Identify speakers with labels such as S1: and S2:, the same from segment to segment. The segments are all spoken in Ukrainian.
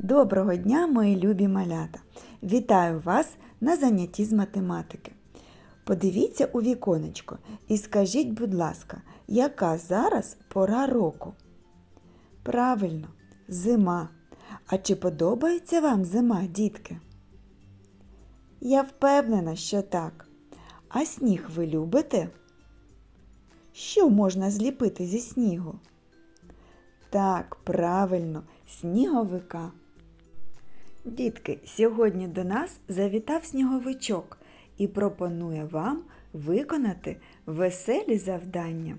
S1: Доброго дня, мої любі малята! Вітаю вас на занятті з математики. Подивіться у віконечко і скажіть, будь ласка, яка зараз пора року? Правильно, зима. А чи подобається вам зима, дітки? Я впевнена, що так. А сніг ви любите? Що можна зліпити зі снігу? Так, правильно, сніговика. Дітки, сьогодні до нас завітав сніговичок і пропонує вам виконати веселі завдання.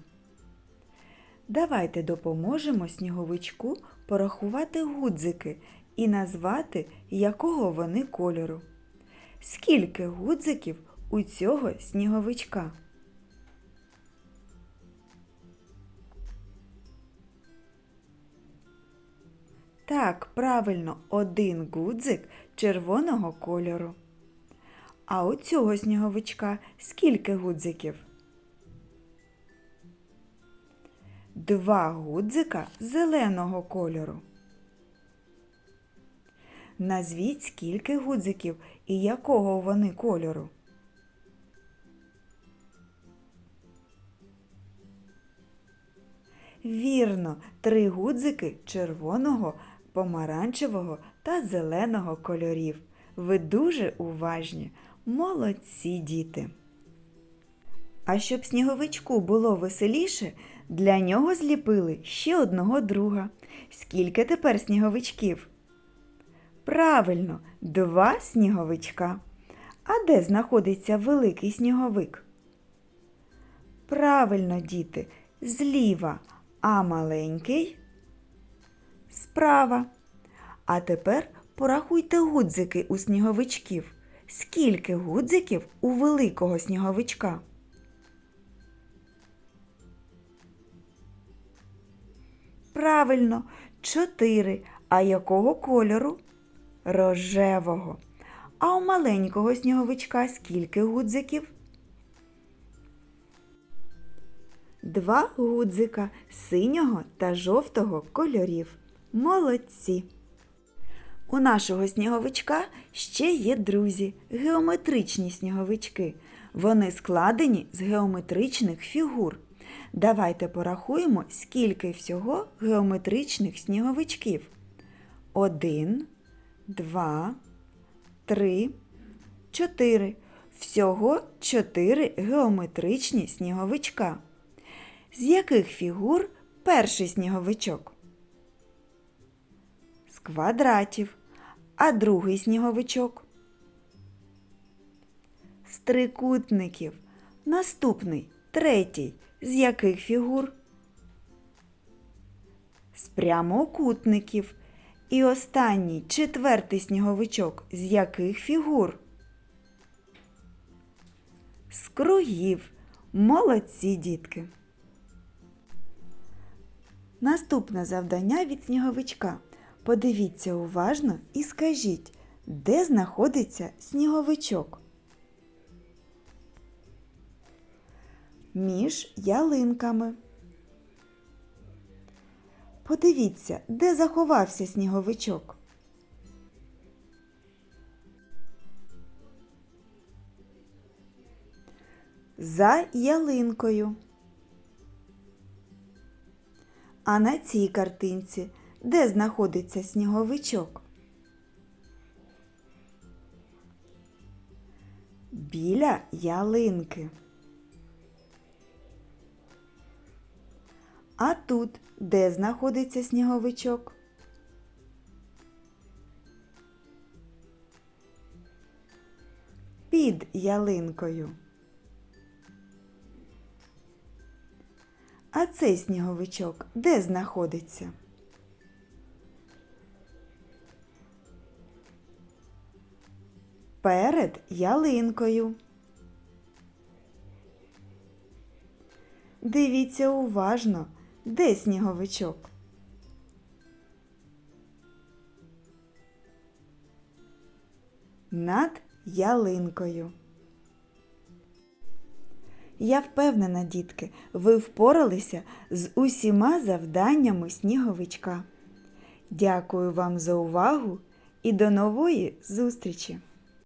S1: Давайте допоможемо сніговичку порахувати гудзики і назвати, якого вони кольору. Скільки гудзиків у цього сніговичка? Так, правильно, один гудзик червоного кольору. А у цього сніговичка скільки гудзиків? Два гудзика зеленого кольору. Назвіть скільки гудзиків і якого вони кольору. Вірно, три гудзики червоного, помаранчевого та зеленого кольорів. Ви дуже уважні, молодці діти. А щоб сніговичку було веселіше, для нього зліпили ще одного друга. Скільки тепер сніговичків? Правильно, два сніговичка. А де знаходиться великий сніговик? Правильно, діти, зліва, а маленький справа. А тепер порахуйте гудзики у сніговичків. Скільки гудзиків у великого сніговичка? Правильно, чотири. А якого кольору? Рожевого. А у маленького сніговичка скільки гудзиків? Два гудзика синього та жовтого кольорів. Молодці! У нашого сніговичка ще є друзі, геометричні сніговички. Вони складені з геометричних фігур. Давайте порахуємо, скільки всього геометричних сніговичків. Один, два, три, чотири. Всього чотири геометричні сніговичка. З яких фігур перший сніговичок? З квадратів. А другий сніговичок? З трикутників. Наступний третій. З яких фігур? З прямокутників. І останній четвертий сніговичок. З яких фігур? З кругів. Молодці дітки. Наступне завдання від сніговичка. Подивіться уважно і скажіть, де знаходиться сніговичок? Між ялинками. Подивіться, де заховався сніговичок. За ялинкою. А на цій картинці де знаходиться сніговичок? Біля ялинки. А тут де знаходиться сніговичок? Під ялинкою. А цей сніговичок де знаходиться? Перед ялинкою. Дивіться уважно, де сніговичок. Над ялинкою. Я впевнена, дітки, ви впоралися з усіма завданнями сніговичка. Дякую вам за увагу і до нової зустрічі!